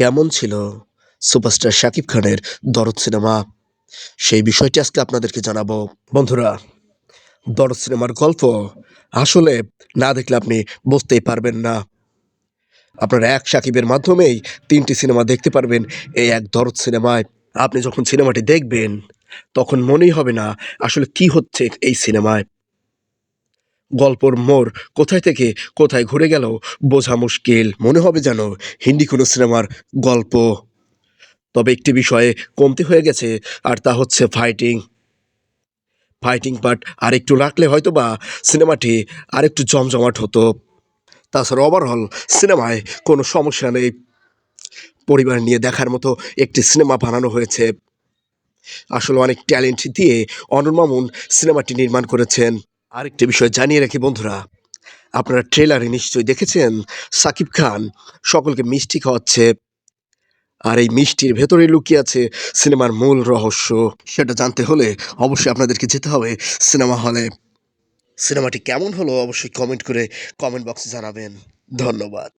কেমন ছিল সুপারস্টার শাকিব খানের দরদ সিনেমা? সেই বিষয়টি আজকে আপনাদেরকে জানাব। বন্ধুরা, দরদ সিনেমার গল্প আসলে না দেখলে আপনি বুঝতেই পারবেন না। আপনারা এক সাকিবের মাধ্যমেই তিনটি সিনেমা দেখতে পারবেন এই এক দরদ সিনেমায়। আপনি যখন সিনেমাটি দেখবেন, তখন মনেই হবে না আসলে কি হচ্ছে এই সিনেমায়। গল্পর মোড় কোথায় থেকে কোথায় ঘুরে গেল বোঝা মুশকিল। মনে হবে যেন হিন্দি কোনো সিনেমার গল্প। তবে একটি বিষয়ে কমতি হয়ে গেছে, আর তা হচ্ছে ফাইটিং ফাইটিং পার্ট আরেকটু রাখলে হয়তো বা সিনেমাটি আরেকটু জমজমাট হতো। তাছাড়া ওভারঅল সিনেমায় কোনো সমস্যা নেই। পরিবার নিয়ে দেখার মতো একটি সিনেমা বানানো হয়েছে। আসলে অনেক ট্যালেন্ট দিয়ে অনর মামুন সিনেমাটি নির্মাণ করেছেন। আরেকটি বিষয় জানিয়ে রাখি বন্ধুরা। আপনারা ট্রেলারে নিশ্চয়ই দেখেছেন সাকিব খান সকলকে মিষ্টি খাওয়াচ্ছে আর এই মিষ্টির ভেতরে লুকিয়ে আছে সিনেমার মূল রহস্য। সেটা জানতে হলে অবশ্যই আপনাদেরকে যেতে হবে সিনেমা হলে। সিনেমাটি কেমন হলো অবশ্যই কমেন্ট করে কমেন্ট বক্সে জানাবেন। ধন্যবাদ।